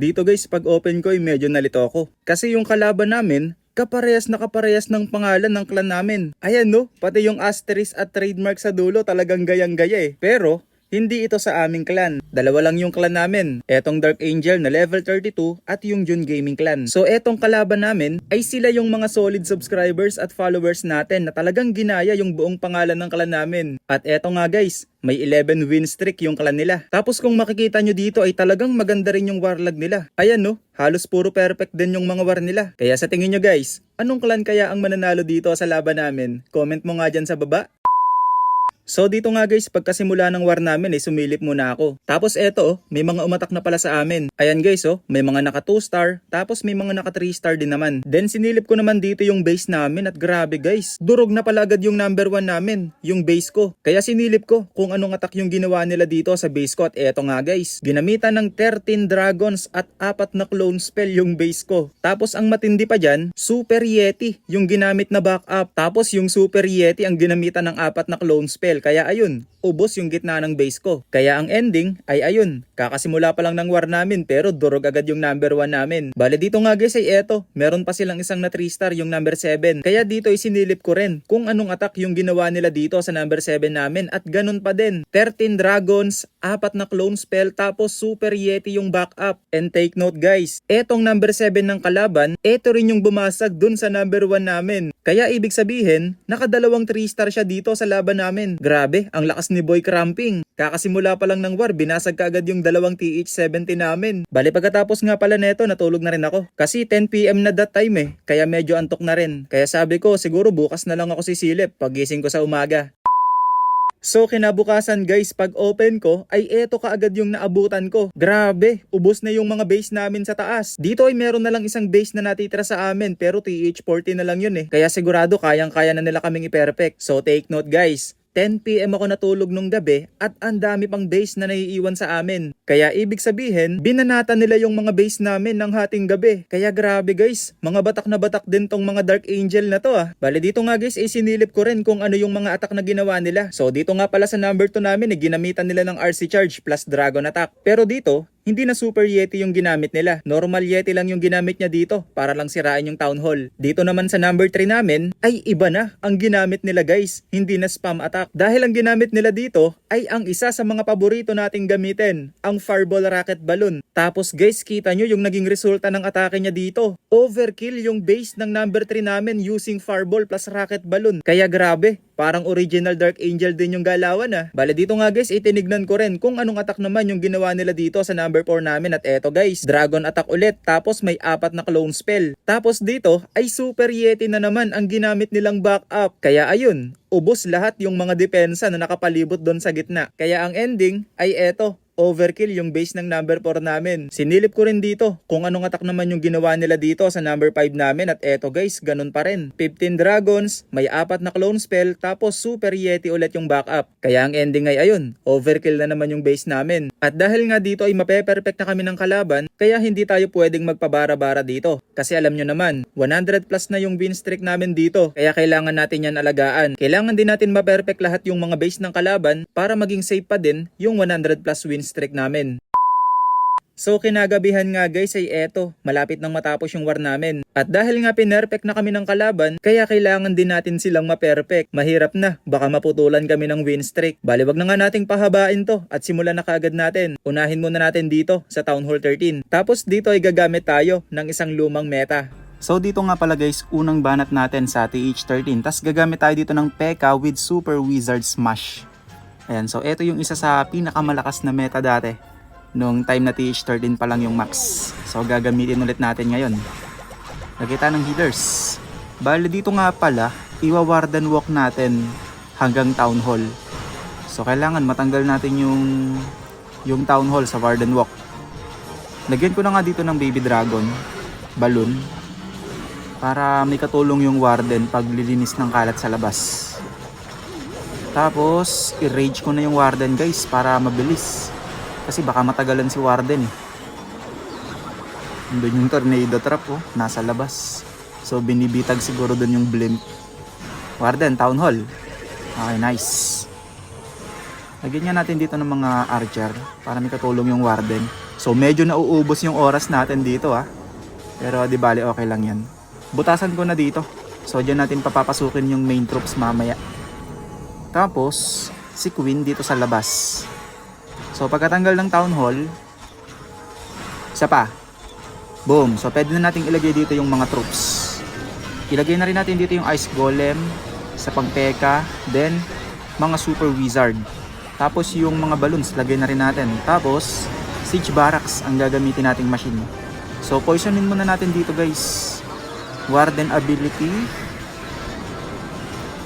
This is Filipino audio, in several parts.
Dito guys, pag open ko ay medyo nalito ako. Kasi yung kalaban namin, kaparehas na kaparehas ng pangalan ng clan namin. Ayan no, pati yung asterisk at trademark sa dulo talagang gayang-gaya eh. Pero, hindi ito sa aming clan. Dalawa lang yung clan namin. Etong Dark Angel na level 32 at yung Jun Gaming clan. So etong kalaban namin ay sila yung mga solid subscribers at followers natin na talagang ginaya yung buong pangalan ng clan namin. At eto nga guys, may 11 win streak yung clan nila. Tapos kung makikita nyo dito ay talagang maganda rin yung warlag nila. Ayan no, halos puro perfect din yung mga war nila. Kaya sa tingin nyo guys, anong clan kaya ang mananalo dito sa laban namin? Comment mo nga dyan sa baba. So dito nga guys, pagkasimula ng war namin eh, sumilip muna ako. Tapos eto oh, may mga umatak na pala sa amin. Ayan guys oh, may mga naka 2 star, tapos may mga naka 3 star din naman. Then sinilip ko naman dito yung base namin at grabe guys, durog na pala agad yung number 1 namin, yung base ko. Kaya sinilip ko kung anong attack yung ginawa nila dito sa base ko at eto nga guys, ginamitan ng 13 dragons at apat na clone spell yung base ko. Tapos ang matindi pa dyan, Super Yeti yung ginamit na backup. Tapos yung Super Yeti ang ginamitan ng apat na clone spell. Kaya ayun, ubos yung gitna ng base ko. Kaya ang ending ay ayun, kakasimula pa lang ng war namin pero durog agad yung number 1 namin. Bale dito nga guys ay eto, meron pa silang isang na 3 star yung number 7. Kaya dito isinilip ko rin kung anong attack yung ginawa nila dito sa number 7 namin at ganun pa din. 13 dragons, apat na clone spell tapos super yeti yung backup. And take note guys, etong number 7 ng kalaban, eto rin yung bumasag dun sa number 1 namin. Kaya ibig sabihin, nakadalawang 3 star siya dito sa laban namin. Ang lakas ni Boy Cramping. Kakasimula pa lang ng war, binasag kaagad yung dalawang TH-70 namin. Bali pagkatapos nga pala neto, natulog na rin ako. Kasi 10pm na that time eh, kaya medyo antok na rin. Kaya sabi ko, siguro bukas na lang ako sisilip pagising ko sa umaga. So kinabukasan guys, pag open ko, ay eto kaagad yung naabutan ko. Grabe, ubos na yung mga base namin sa taas. Dito ay meron na lang isang base na natitira sa amin, pero TH40 na lang yun eh. Kaya sigurado kayang-kaya na nila kaming i-perfect. So take note guys, 10pm ako natulog nung gabi at ang dami pang base na naiiwan sa amin. Kaya ibig sabihin, binanata nila yung mga base namin ng hating gabi. Kaya grabe guys, mga batak na batak din tong mga Dark Angel na to ah. Bale dito nga guys, eh, sinilip ko rin kung ano yung mga attack na ginawa nila. So dito nga pala sa number 2 namin, eh, ginamitan nila ng RC Charge plus Dragon Attack. Pero dito, hindi na Super Yeti yung ginamit nila. Normal Yeti lang yung ginamit niya dito para lang sirain yung Town Hall. Dito naman sa number 3 namin ay iba na ang ginamit nila guys. Hindi na spam attack. Dahil ang ginamit nila dito ay ang isa sa mga paborito nating gamitin, ang Fireball Rocket Balloon. Tapos guys, kita nyo yung naging resulta ng atake niya dito. Overkill yung base ng number 3 namin using Fireball plus Rocket Balloon. Kaya grabe, Parang original Dark Angel din yung galawan ah. Bale dito nga guys, itinignan ko rin kung anong attack naman yung ginawa nila dito sa number 4 namin at eto guys, Dragon Attack ulit tapos may apat na clone spell. Tapos dito ay Super Yeti na naman ang ginamit nilang backup. Kaya ayun, ubos lahat yung mga depensa na nakapalibot doon sa gitna. Kaya ang ending ay eto, overkill yung base ng number 4 namin. Sinilip ko rin dito kung anong attack naman yung ginawa nila dito sa number 5 namin at eto guys, ganun pa rin. 15 dragons, may apat na clone spell, tapos super yeti ulit yung backup. Kaya ang ending ay ayun, overkill na naman yung base namin. At dahil nga dito ay mape-perfect na kami ng kalaban, kaya hindi tayo pwedeng magpabara-bara dito. Kasi alam nyo naman, 100 plus na yung win streak namin dito, kaya kailangan natin yan alagaan. Kailangan din natin ma-perfect lahat yung mga base ng kalaban para maging safe pa din yung 100 plus win streak namin. So kinagabihan nga guys ay eto, malapit nang matapos yung war namin. At dahil nga pinerfect na kami ng kalaban, kaya kailangan din natin silang ma-perfect. Mahirap na, baka maputulan kami ng win streak. Bali wag na nga nating pahabain to at simulan na kaagad natin. Unahin muna natin dito sa Town Hall 13. Tapos dito ay gagamit tayo ng isang lumang meta. So dito nga pala guys, unang banat natin sa TH13. Tapos gagamit tayo dito ng P.E.K.K.A. with Super Wizard Smash. Ayan, so ito yung isa sa pinakamalakas na meta dati. Nung time na TH13 pa lang yung max. So gagamitin ulit natin ngayon. Nakita ng healers. Bali dito nga pala, iwa-warden walk natin hanggang town hall. So kailangan matanggal natin yung yung town hall sa warden walk. Lagyan ko na nga dito ng baby dragon, balloon, para may katulong yung warden pag lilinis ng kalat sa labas. Tapos, i-rage ko na yung warden guys para mabilis. Kasi baka matagalan si warden eh. Doon yung tornado trap oh, nasa labas. So binibitag siguro doon yung blimp. Warden, town hall. Okay, nice. Lagyan nga natin dito ng mga archer para may katulong yung warden. So medyo nauubos yung oras natin dito ah. Pero di bale okay lang yan. Butasan ko na dito. So dyan natin papapasukin yung main troops mamaya. Tapos si Queen dito sa labas. So pagkatanggal ng town hall, isa pa. Boom. So pwede na nating ilagay dito yung mga troops. Ilagay na rin natin dito yung ice golem sa pangpeka, then mga super wizard. Tapos yung mga balloons, lagay na rin natin. Tapos, siege barracks ang gagamitin nating machine. So, poisonin muna natin dito guys. Warden ability.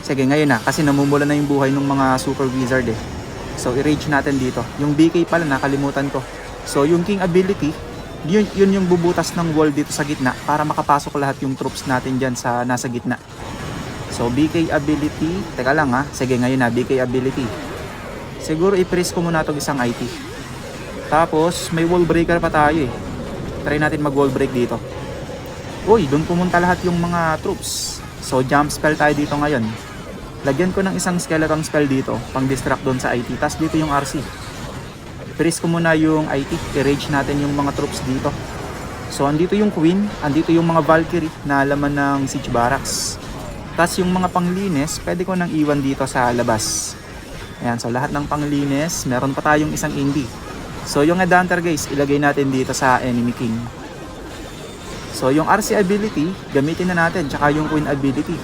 Sige, ngayon na. Kasi namumula na yung buhay ng mga super wizard eh. So, i-rage natin dito. Yung BK pala, nakalimutan ko. So, yung king ability, yun, yun yung bubutas ng wall dito sa gitna para makapasok lahat yung troops natin dyan sa nasa gitna. So, BK ability. Teka lang ha. Sige, ngayon na. BK ability. Siguro i-press ko muna itong isang IT. Tapos, may wall breaker pa tayo eh. Try natin mag wall break dito. Uy, doon pumunta lahat yung mga troops. So, jump spell tayo dito ngayon. Lagyan ko ng isang skeleton spell dito, pang distract doon sa IT. Tapos dito yung RC. Press ko muna yung IT. I-rage natin yung mga troops dito. So, andito yung Queen, andito yung mga Valkyrie na laman ng Siege Barracks. Tapos yung mga panglinis, pwede ko nang iwan dito sa labas. Ayan, so lahat ng panglinis, meron pa tayong isang indie. So yung Headhunter guys, ilagay natin dito sa Enemy King. So yung RC ability, gamitin na natin, tsaka yung Queen ability.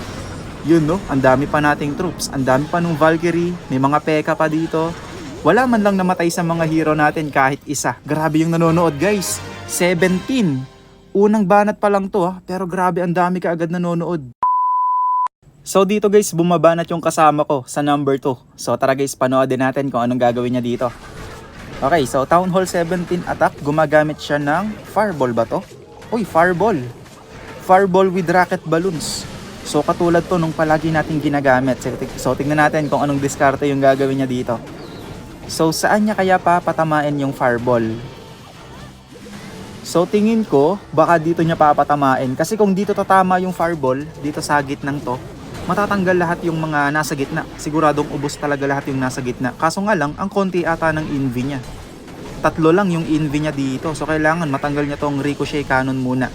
Yun no, ang dami pa nating troops, ang dami pa nung Valkyrie, may mga P.E.K.K.A pa dito. Wala man lang namatay sa mga hero natin kahit isa. Grabe yung nanonood guys, 17. Unang banat pa lang to ha, pero grabe ang dami kaagad nanonood. So dito guys, bumabanat yung kasama ko sa number 2. So tara guys, panoodin natin kung anong gagawin niya dito. Okay, so Town Hall 17 attack, gumagamit siya ng Fireball ba to? Uy, Fireball. Fireball with rocket balloons. So katulad to nung palagi nating ginagamit. So tingnan natin kung anong diskarte yung gagawin niya dito. So saan niya kaya papatamain yung Fireball? So tingin ko, baka dito niya papatamain. Kasi kung dito tatama yung Fireball, dito sa gitnang to, matatanggal lahat yung mga nasa gitna. Siguradong ubos talaga lahat yung nasa gitna. Kaso nga lang, ang konti ata ng envy niya. Tatlo lang yung envy niya dito. So kailangan matanggal niya tong ricochet cannon muna.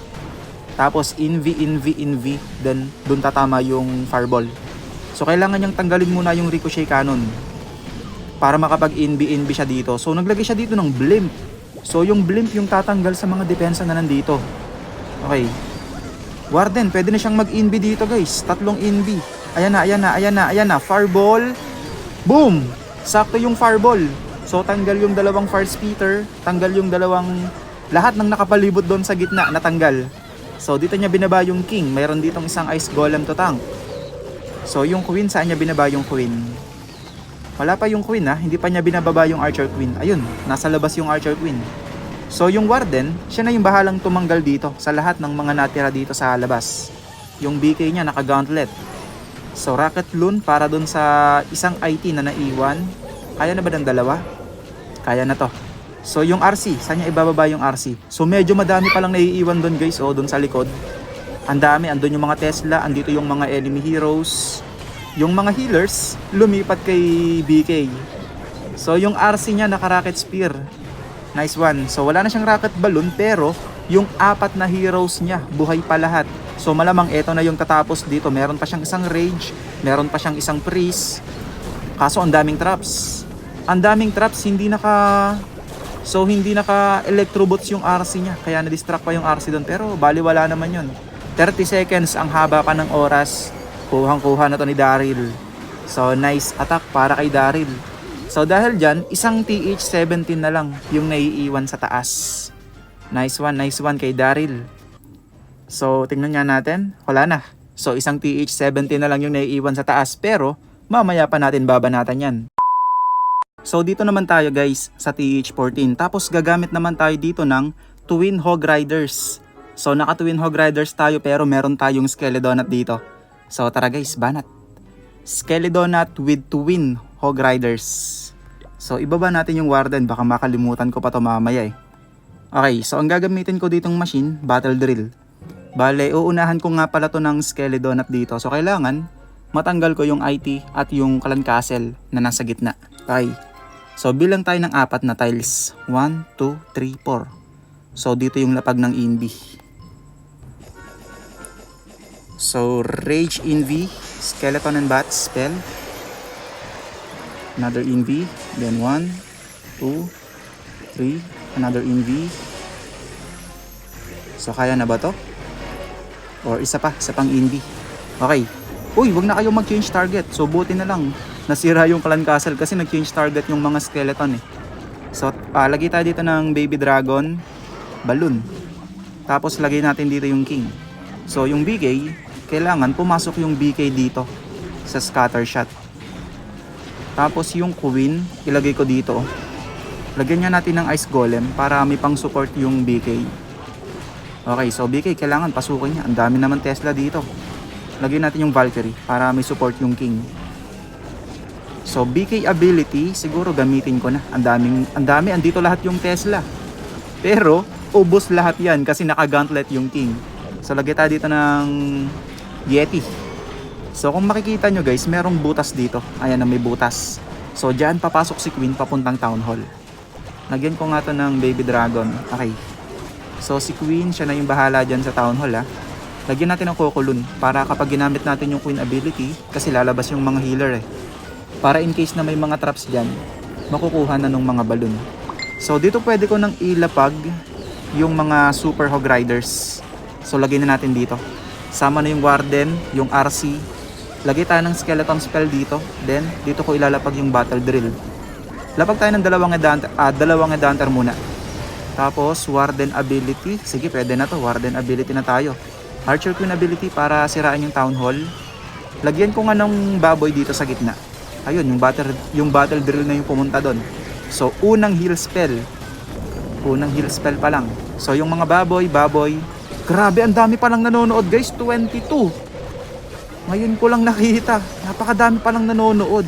Tapos envy, envy, envy. Then dun tatama yung fireball. So kailangan niyang tanggalin muna yung ricochet cannon. Para makapag envy, envy siya dito. So naglagay siya dito ng blimp. So yung blimp yung tatanggal sa mga depensa na nandito. Okay. Warden, pwede na siyang mag-inbi dito guys. Tatlong inbi. Ayan na, ayan na, ayan na, ayan na. Fireball. Boom! Sakto yung fireball. So tanggal yung dalawang fire speeder. Tanggal yung dalawang... Lahat ng nakapalibot doon sa gitna natanggal. So dito niya binaba yung king. Mayroon ditong isang ice golem to tank. So yung queen, saan niya binaba yung queen? Wala pa yung queen ha. Hindi pa niya binababa yung archer queen. Ayun, nasa labas yung archer queen. So yung warden, siya na yung bahalang tumanggal dito sa lahat ng mga natira dito sa labas. Yung BK niya naka-gauntlet. So rocket loon para dun sa isang IT na naiwan. Kaya na ba ng dalawa? Kaya na to. So yung RC, saan niya ibababa yung RC? So medyo madami palang naiiwan dun guys, oh, dun sa likod. Ang dami, andun yung mga Tesla, andito yung mga enemy heroes. Yung mga healers, lumipat kay BK. So yung RC niya naka-rocket spear. Nice one. So wala na siyang rocket balloon pero yung apat na heroes niya buhay pa lahat. So malamang ito na yung tatapos dito. Meron pa siyang isang rage, meron pa siyang isang priest. Kaso ang daming traps. Ang daming traps hindi naka So hindi naka electrobots yung RC niya kaya na-distract pa yung RC doon pero baliwala naman yun. 30 seconds ang haba pa ng oras. Kuhang-kuha na to ni Daryl. So nice attack para kay Daryl. So dahil dyan, isang TH17 na lang yung naiiwan sa taas. Nice one, nice one kay Daryl. So tingnan nga natin, wala na. So isang TH17 na lang yung naiiwan sa taas pero mamaya pa natin babanatan yan. So dito naman tayo guys sa TH14 tapos gagamit naman tayo dito ng Twin Hog Riders. So naka Twin Hog Riders tayo pero meron tayong Skeledonat dito. So tara guys, banat. Skeledonat with Twin Hog Riders. So ibaba natin yung Warden baka makalimutan ko pa to mamaya eh. Okay, so ang gagamitin ko ditong machine, Battle Drill. Bale, uunahan ko nga pala to ng Skeledonat dito. So kailangan matanggal ko yung IT at yung Clan Castle na nasa gitna. Okay. So bilang tayo ng apat na tiles. 1, 2, 3, 4. So dito yung lapag ng Invi. So Rage Invi, Skeleton and Bat spell. Another Invi. Then 1, 2, 3. Another Invi. So kaya na ba to? Or isa pa, isa pang Invi. Okay. Uy, wag na kayo mag-change target. So buti na lang nasira yung clan castle kasi nag-change target yung mga skeleton eh. So ah, lagay tayo dito ng baby dragon, balloon. Tapos lagay natin dito yung king. So yung BK, kailangan pumasok yung BK dito sa scatter shot. Tapos yung queen, ilagay ko dito. Lagyan niya natin ng ice golem para may pang support yung BK. Okay, so BK kailangan pasukin niya. Ang dami naman Tesla dito. Lagyan natin yung Valkyrie para may support yung King. So BK ability, siguro gamitin ko na. Ang daming, ang dami, andito lahat yung Tesla. Pero, ubos lahat yan kasi naka-gauntlet yung King. So lagyan tayo dito ng Yeti. So kung makikita nyo guys, merong butas dito. Ayan na may butas. So dyan papasok si Queen papuntang Town Hall. Lagyan ko nga to ng Baby Dragon. Okay. So si Queen, siya na yung bahala dyan sa Town Hall ha. Lagyan natin ng Kokolun para kapag ginamit natin yung Queen ability, kasi lalabas yung mga healer eh. Para in case na may mga traps dyan, makukuha na ng mga balloon. So dito pwede ko nang ilapag yung mga Super Hog Riders. So lagyan na natin dito. Sama na yung Warden, yung RC. Lagay tayo ng Skeleton Spell dito. Then dito ko ilalapag yung Battle Drill. Lapag tayo ng dalawang Edanter, ah, dalawang Edanter muna. Tapos, Warden ability. Sige, pwede na to. Warden ability na tayo. Archer Queen ability para siraan yung Town Hall. Lagyan ko nga ng baboy dito sa gitna. Ayun, yung battle, yung battle drill na yung pumunta doon. So, unang heal spell. Unang heal spell pa lang. So, yung mga baboy, baboy. Grabe, ang dami pa lang nanonood guys. 22. Ngayon ko lang nakita. Napakadami pa lang nanonood.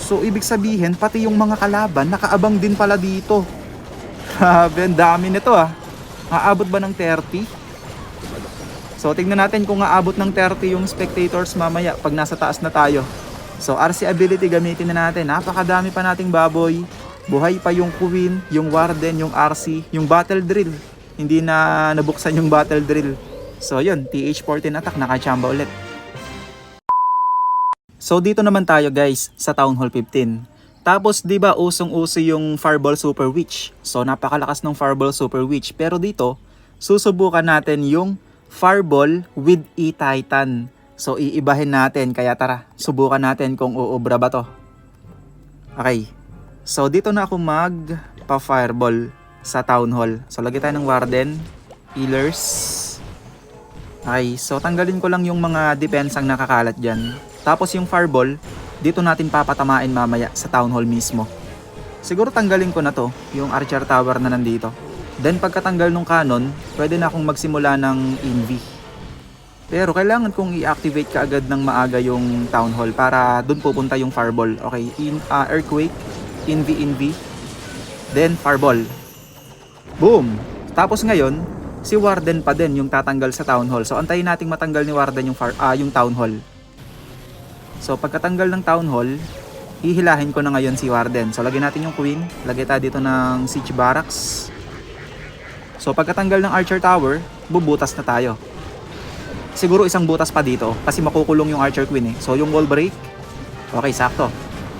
So, ibig sabihin, pati yung mga kalaban, nakaabang din pala dito. Grabe, ang dami nito ah. Aabot ba ng 30? So, tingnan natin kung aabot ng 30 yung spectators mamaya pag nasa taas na tayo. So, RC ability gamitin na natin. Napakadami pa nating baboy. Buhay pa yung Queen, yung Warden, yung RC, yung Battle Drill. Hindi na nabuksan yung Battle Drill. So, yun. TH-14 attack. Nakachamba ulit. So, dito naman tayo guys sa Town Hall 15. Tapos, di ba, usong-uso yung Fireball Super Witch. So, napakalakas ng Fireball Super Witch. Pero dito, susubukan natin yung Fireball with E-Titan. So, iibahin natin. Kaya tara, subukan natin kung uubra ba to. Okay. So, dito na ako mag pa-fireball sa Town Hall. So, lagay tayo ng Warden, Healers. Okay, so tanggalin ko lang yung mga depensang nakakalat dyan. Tapos yung fireball, dito natin papatamain mamaya sa Town Hall mismo. Siguro tanggalin ko na to, yung Archer Tower na nandito. Then pagkatanggal ng cannon, pwede na akong magsimula ng Invi. Pero kailangan kong i-activate ka agad ng maaga yung Town Hall para dun pupunta yung Fireball. Okay, in, ah, Earthquake, Invi, Invi, then Fireball. Boom! Tapos ngayon, si Warden pa din yung tatanggal sa Town Hall. So antayin nating matanggal ni Warden yung, far, ah, yung Town Hall. So pagkatanggal ng Town Hall, hihilahin ko na ngayon si Warden. So lagyan natin yung Queen, lagay tayo dito ng Siege Barracks. So pagkatanggal ng Archer Tower, bubutas na tayo. Siguro isang butas pa dito kasi makukulong yung Archer Queen eh. So yung wall break, okay sakto.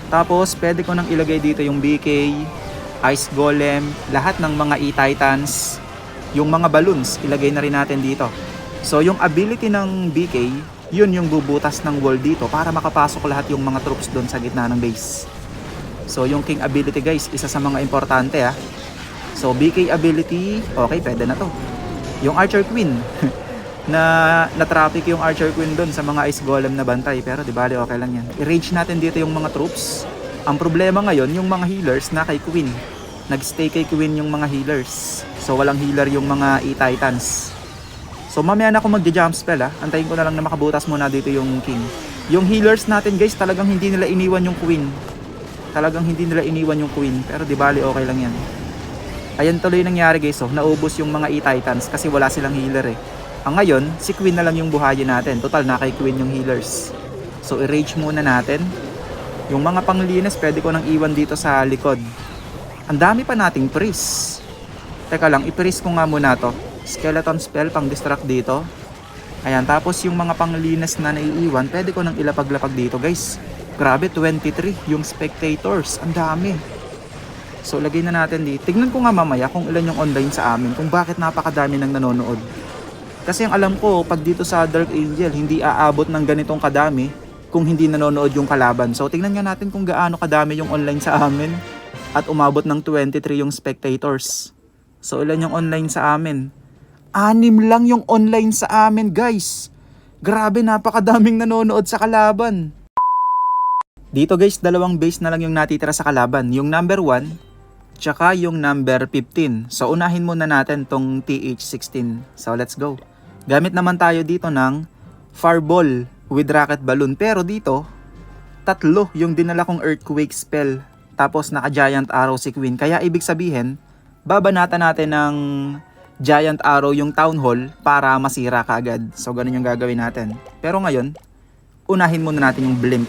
Tapos pwede ko nang ilagay dito yung BK, Ice Golem, lahat ng mga E-Titans, yung mga balloons, ilagay na rin natin dito. So yung ability ng BK, yun yung bubutas ng wall dito para makapasok lahat yung mga troops doon sa gitna ng base. So yung King ability guys, isa sa mga importante ah. So BK ability, okay, pwede na to. Yung Archer Queen, na na-traffic yung Archer Queen doon sa mga Ice Golem na bantay. Pero di bali okay lang yan. I-rage natin dito yung mga troops. Ang problema ngayon, yung mga healers na kay Queen. Nag-stay kay Queen yung mga healers. So walang healer yung mga E-Titans. So mamaya na ako mag-jump spell ah. Antayin ko na lang na makabutas muna dito yung King. Yung healers natin guys, talagang hindi nila iniwan yung Queen. Talagang hindi nila iniwan yung Queen. Pero di bali okay lang yan. Ayan tuloy nangyari guys oh. Naubos yung mga E-Titans kasi wala silang healer eh. Ang ngayon, si Queen na lang yung buhayin natin. Total na kay Queen yung healers. So i-rage muna natin. Yung mga panglinis, pwede ko nang iwan dito sa likod. Ang dami pa nating pris. Teka lang, ipris ko nga muna to. Skeleton spell pang distract dito. Ayan, tapos yung mga panglinis na naiiwan, pwede ko nang ilapag-lapag dito guys. Grabe, 23 yung spectators. Ang dami. So, lagay na natin dito. Tignan ko nga mamaya kung ilan yung online sa amin, kung bakit napakadami nang nanonood. Kasi ang alam ko, pag dito sa Dark Angel, hindi aabot ng ganitong kadami kung hindi nanonood yung kalaban. So, tingnan nga natin kung gaano kadami yung online sa amin at umabot ng 23 yung spectators. So, ilan yung online sa amin? Anim lang yung online sa amin, guys. Grabe, napakadaming nanonood sa kalaban. Dito guys, dalawang base na lang yung natitira sa kalaban. Yung number 1, tsaka yung number 15. So unahin muna natin tong TH16. So let's go. Gamit naman tayo dito ng Fireball with Rocket Balloon. Pero dito, tatlo yung dinala kong Earthquake spell. Tapos naka Giant Arrow si Queen. Kaya ibig sabihin, babanatan natin ng Giant Arrow yung Town Hall para masira kaagad. So ganun yung gagawin natin. Pero ngayon, unahin muna natin yung Blimp.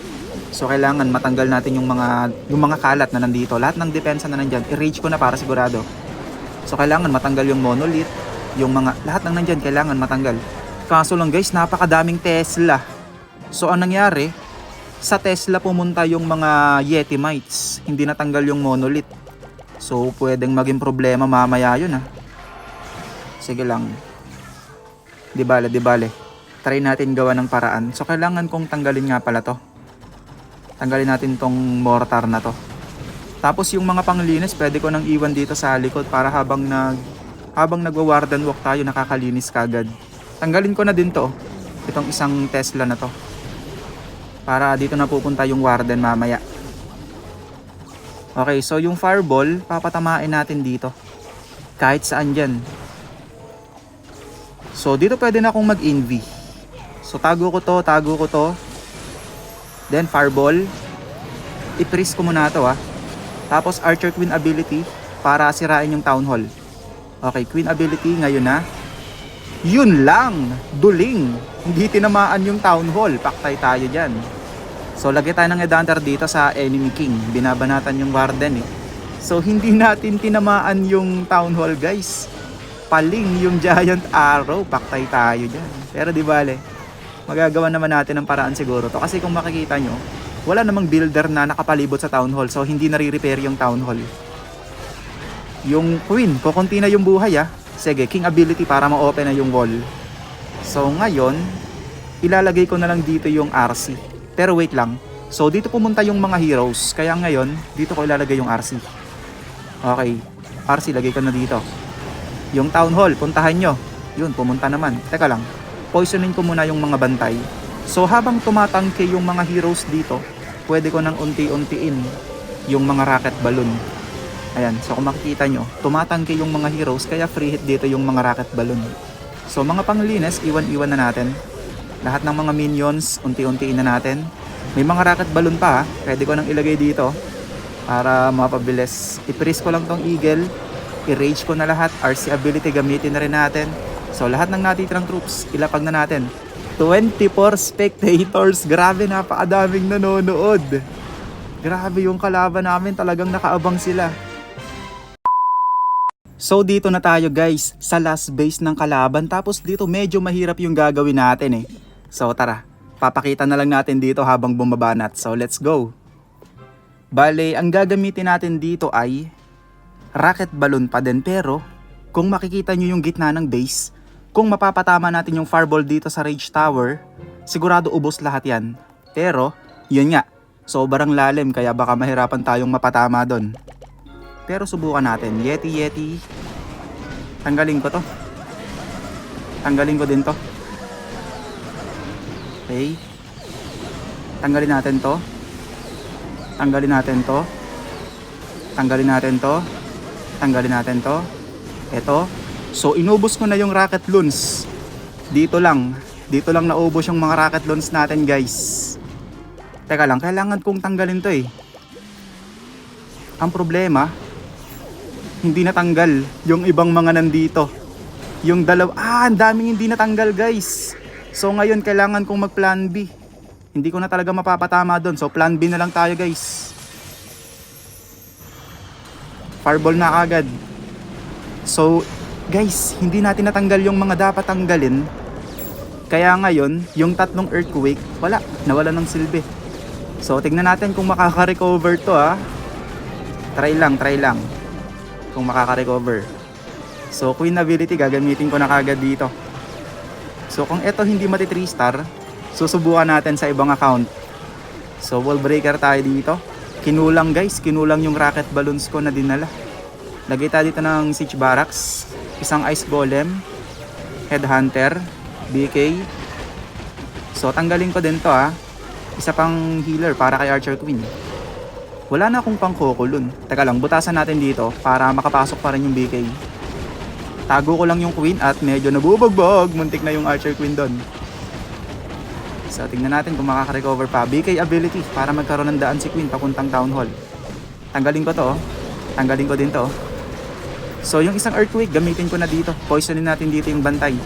So kailangan matanggal natin yung mga yung mga kalat na nandito. Lahat ng depensa na nandiyan, i-rage ko na para sigurado. So kailangan matanggal yung monolith, yung mga lahat ng nandiyan kailangan matanggal. Kaso lang guys, napakadaming Tesla. So ang nangyari, sa Tesla pumunta yung mga Yetimites. Hindi natanggal yung monolith. So pwedeng maging problema mamaya yun ah. Sige lang. Di bale, di bale. Try natin gawa ng paraan. So kailangan kong tanggalin nga pala to tanggalin natin tong mortar na to. Tapos yung mga panglinis, pwede ko nang iwan dito sa likod para habang nag habang nagwa-warden walk tayo nakakalinis kagad. Tanggalin ko na din to, itong isang Tesla na to. Para dito na pupunta yung warden mamaya. Okay, so yung fireball, papatamain natin dito. Kahit saan dyan. So dito pwede na akong mag-envy. So tago ko to, tago ko to. Then fireball. I-freeze ko muna to ah. Tapos Archer Queen ability para sirain yung Town Hall. Okay, Queen ability ngayon na. Yun lang! Duling! Hindi tinamaan yung Town Hall. Paktay tayo dyan. So lagay tayo ng Headhunter dito sa Enemy King. Binabanatan yung Warden eh. So hindi natin tinamaan yung Town Hall guys. Paling yung Giant Arrow. Paktay tayo dyan. Pero di bale magagawa naman natin ng paraan siguro to. Kasi kung makikita nyo, wala namang builder na nakapalibot sa town hall. So, hindi nare-repair yung town hall. Yung queen, kukunti na yung buhay ah. Sige, king ability para ma-open na yung wall. So, ngayon, ilalagay ko na lang dito yung RC. Pero wait lang. So, dito pumunta yung mga heroes. Kaya ngayon, dito ko ilalagay yung RC. Okay. RC, lagay ko na dito. Yung town hall, puntahan nyo. Yun, pumunta naman. Teka lang poisonin ko muna yung mga bantay. So habang tumatangke yung mga heroes dito, pwede ko nang unti-untiin yung mga rocket balloon. Ayan, so kung makikita nyo, tumatangke yung mga heroes kaya free hit dito yung mga rocket balloon. So mga panglinis, iwan-iwan na natin. Lahat ng mga minions, unti-untiin na natin. May mga rocket balloon pa pwede ko nang ilagay dito para mapabilis. I-freeze ko lang tong eagle, i-rage ko na lahat, RC ability gamitin na rin natin. So lahat ng natitirang troops, ilapag na natin. 24 spectators. Grabe, napakadaming nanonood. Grabe yung kalaban namin, talagang nakaabang sila. So dito na tayo guys, sa last base ng kalaban. Tapos dito medyo mahirap yung gagawin natin eh. So tara, papakita na lang natin dito habang bumabanat. So let's go. Bale, ang gagamitin natin dito ay rocket balloon pa din pero kung makikita nyo yung gitna ng base, kung mapapatama natin yung fireball dito sa Rage Tower, sigurado ubos lahat yan. Pero, yun nga, sobrang lalim kaya baka mahirapan tayong mapatama doon. Pero subukan natin. Yeti, Yeti. Tanggalin ko to. Tanggalin ko din to. Okay. Tanggalin natin to. Tanggalin natin to. Tanggalin natin to. Tanggalin natin to. Ito. So inubos ko na yung rocket loons. Dito lang. Dito lang naubos yung mga rocket loons natin guys. Teka lang, kailangan kong tanggalin to eh. Ang problema, hindi natanggal yung ibang mga nandito. Yung dalaw, ah, ang daming hindi natanggal guys. So ngayon kailangan kong mag plan B. Hindi ko na talaga mapapatama doon. So plan B na lang tayo guys. Fireball na agad. So guys, hindi natin natanggal yung mga dapat tanggalin. Kaya ngayon, yung tatlong earthquake, wala, nawala ng silbi. So tignan natin kung makaka-recover to ha. Try lang, try lang. Kung makaka-recover. So queen ability gagamitin ko na kagad dito. So kung ito hindi mati 3 star, susubukan natin sa ibang account. So wall breaker tayo dito. Kinulang guys, kinulang yung rocket balloons ko na dinala. Lagay tayo dito ng siege barracks, isang ice golem, headhunter, BK. So tanggalin ko din to ha. Isa pang healer para kay Archer Queen. Wala na akong pang kukulun. Teka lang, butasan natin dito para makapasok pa rin yung BK. Tago ko lang yung queen at medyo nabubugbog. Muntik na yung archer queen doon. So tingnan natin kung makaka-recover pa. BK ability para magkaroon ng daan si queen papuntang town hall. Tanggalin ko to. oh. Tanggalin ko din to. oh. So yung isang earthquake gamitin ko na dito. Poisonin natin dito yung bantay.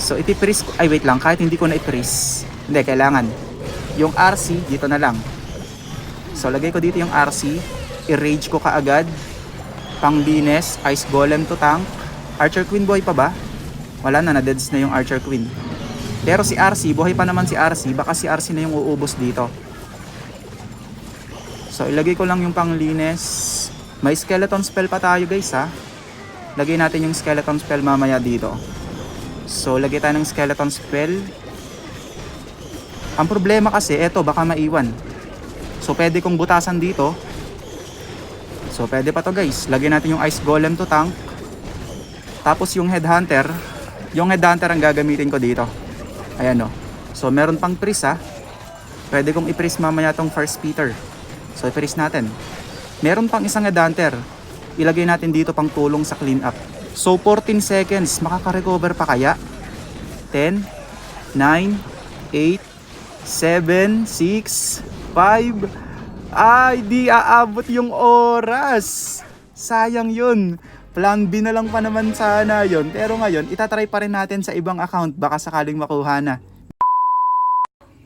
So ipipris ko. Ay wait lang. Kahit hindi ko na ipris. Hindi, kailangan. Yung RC dito na lang. So lagay ko dito yung RC. I-rage ko kaagad. Pang Venus, Ice Golem to tank. Archer Queen buhay pa ba? Wala na, na-deads na yung Archer Queen. Pero si RC, buhay pa naman si RC. Baka si RC na yung uubos dito. So ilagay ko lang yung panglines. May skeleton spell pa tayo guys ha. Lagay natin yung skeleton spell mamaya dito. So lagay tayo ng skeleton spell. Ang problema kasi, eto baka maiwan. So pwede kong butasan dito. So pwede pa to guys. Lagyan natin yung ice golem to tank. Tapos yung headhunter, yung headhunter ang gagamitin ko dito. Ayan o. So meron pang pris ha. Pwede kong i-pris mamaya tong first Peter. So i-pris natin. Meron pang isang headhunter. Ilagay natin dito pang tulong sa clean up. So 14 seconds, makaka-recover pa kaya? 10, 9, 8, 7, 6, 5, ay, di aabot yung oras. Sayang yun. Plan B na lang pa naman sana yon. Pero ngayon, itatry pa rin natin sa ibang account. Baka sakaling makuha na.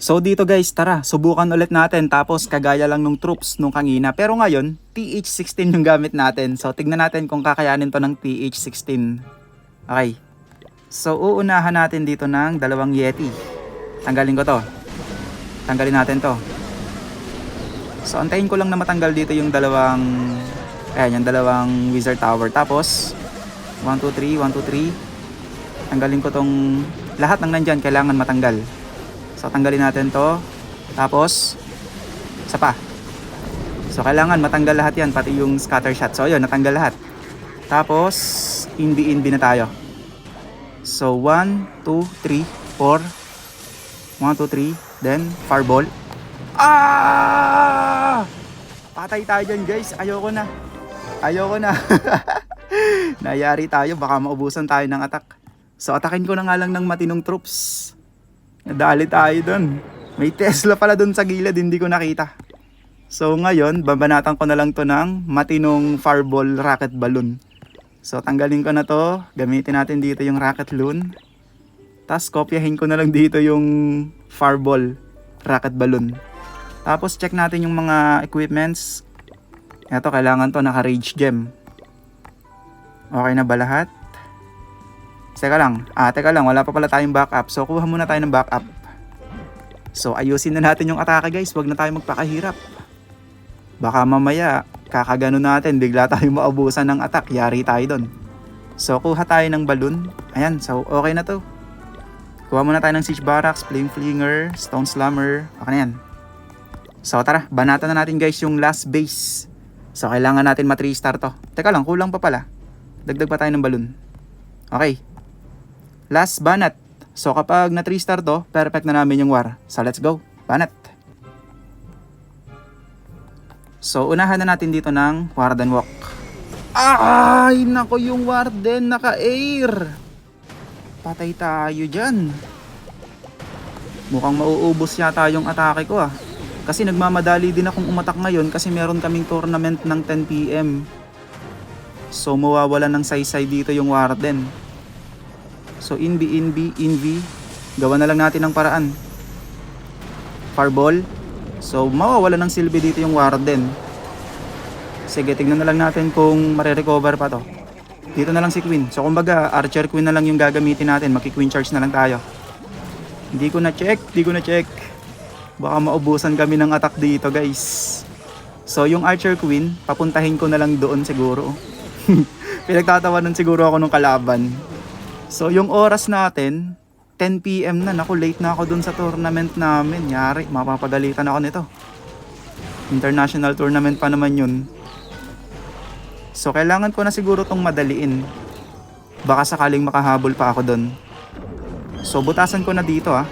So dito guys, tara, subukan ulit natin. Tapos kagaya lang nung troops nung kanina. Pero ngayon, TH16 yung gamit natin. So tignan natin kung kakayanin to ng TH16. Okay. So uunahan natin dito ng dalawang Yeti. Tanggalin ko to. Tanggalin natin to. So antayin ko lang na matanggal dito yung dalawang ayan, yung dalawang wizard tower. Tapos 1 2 3, 1 2 3. Tanggalin ko tong lahat ng nandyan kailangan matanggal. So tanggalin natin to. Tapos isa pa. So kailangan matanggal lahat 'yan pati yung scatter shot. So ayun, natanggal lahat. Tapos inbi inbi na tayo. So 1 2 3 4 1 2 3 then fireball. Ah! Patay tayo dyan guys. Ayoko na. Ayoko na. Nayari tayo. Baka maubusan tayo ng attack. So atakin ko na nga lang ng matinong troops. Nadali tayo dun. May Tesla pala dun sa gilid. Hindi ko nakita. So ngayon, babanatan ko na lang to ng matinong fireball rocket balloon. So tanggalin ko na to. Gamitin natin dito yung rocket loon. Tapos kopyahin ko na lang dito yung fireball rocket balloon. Tapos check natin yung mga equipments. Ito, kailangan to naka-rage gem. Okay na ba lahat? Teka lang. Ah, teka lang. Wala pa pala tayong backup. So, kuha muna tayo ng backup. So, ayusin na natin yung atake guys. Huwag na tayo magpakahirap. Baka mamaya, kakagano natin. Bigla tayong maubusan ng attack. Yari tayo doon. So, kuha tayo ng balloon. Ayan. So, okay na to. Kuha muna tayo ng siege barracks, flame flinger, stone slammer. Okay na yan. So tara, banatan na natin guys yung last base. So kailangan natin ma 3 star to. Teka lang, kulang pa pala. Dagdag pa tayo ng balloon. Okay. Last banat. So kapag na 3 star to, perfect na namin yung war. So let's go. Banat. So unahan na natin dito ng Warden Walk. Ay, nako yung Warden naka-air. Patay tayo dyan. Mukhang mauubos yata yung atake ko ah. Kasi nagmamadali din akong umatak ngayon kasi meron kaming tournament ng 10pm. So mawawala ng saysay dito yung warden. So inbi inbi invi gawa na lang natin ng paraan. Fireball. So, mawawala ng silbi dito yung Warden. Sige, tignan na lang natin kung marirecover pa to. Dito na lang si Queen. So, kumbaga, Archer Queen na lang yung gagamitin natin. Maki-Queen charge na lang tayo. Hindi ko na check, hindi ko na check. Baka maubusan kami ng attack dito, guys. So, yung Archer Queen, papuntahin ko na lang doon siguro. Pinagtatawanan siguro ako nung kalaban. So, yung oras natin, 10pm na. Naku, late na ako dun sa tournament namin. Yari, mapapagalitan ako nito. International tournament pa naman yun. So, kailangan ko na siguro tong madaliin. Baka sakaling makahabol pa ako dun. So, butasan ko na dito ah.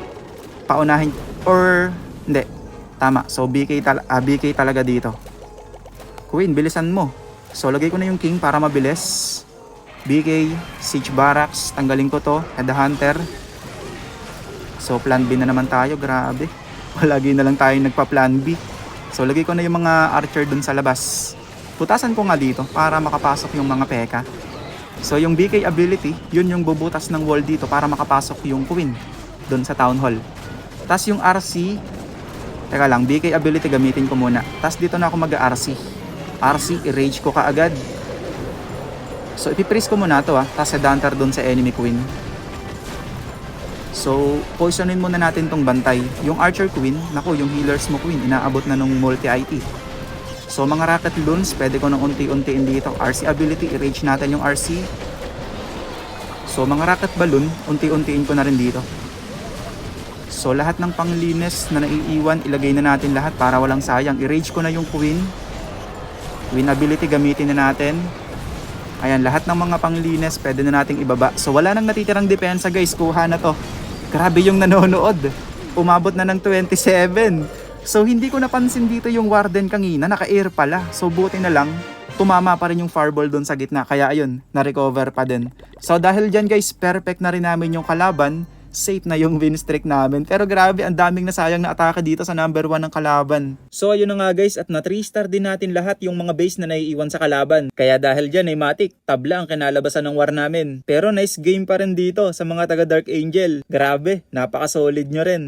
Paunahin, or, hindi. Tama. So, BK, tal- ah, BK talaga dito. Queen, bilisan mo. So, lagay ko na yung king para mabilis. BK, Siege Barracks, tanggalin ko to. Headhunter. So, plan B na naman tayo. Grabe. Palagi na lang tayo nagpa-plan B. So, lagay ko na yung mga archer dun sa labas. Putasan ko nga dito para makapasok yung mga peka. So, yung BK ability, yun yung bubutas ng wall dito para makapasok yung queen dun sa town hall. Tapos yung RC, teka lang, BK ability gamitin ko muna. Tapos dito na ako mag-RC. RC, i-rage ko kaagad. So, ipipress ko muna to ah. Tapos headhunter dun sa enemy queen. So, poisonin muna natin tong bantay. Yung Archer Queen, naku, yung healers mo Queen, inaabot na nung multi-IT. So, mga rocket loons, pwede ko nang unti-untiin dito. RC ability, i-rage natin yung RC. So, mga rocket balloon, unti-untiin ko na rin dito. So, lahat ng panglinis na naiiwan, ilagay na natin lahat para walang sayang. I-rage ko na yung Queen. Queen ability, gamitin na natin. Ayan, lahat ng mga panglinis, pwede na nating ibaba. So, wala nang natitirang depensa guys, kuha na to. Grabe yung nanonood. Umabot na ng 27. So, hindi ko napansin dito yung warden kanina, naka-air pala. So, buti na lang, tumama pa rin yung fireball doon sa gitna. Kaya ayun, na-recover pa din. So, dahil dyan guys, perfect na rin namin yung kalaban. Safe na yung win streak namin. Pero grabe, ang daming nasayang na atake dito sa number 1 ng kalaban. So, ayun na nga guys, at na 3 star din natin lahat yung mga base na naiiwan sa kalaban. Kaya dahil dyan ay matik, tabla ang kinalabasan ng war namin. Pero nice game pa rin dito sa mga taga Dark Angel. Grabe, napaka-solid nyo rin.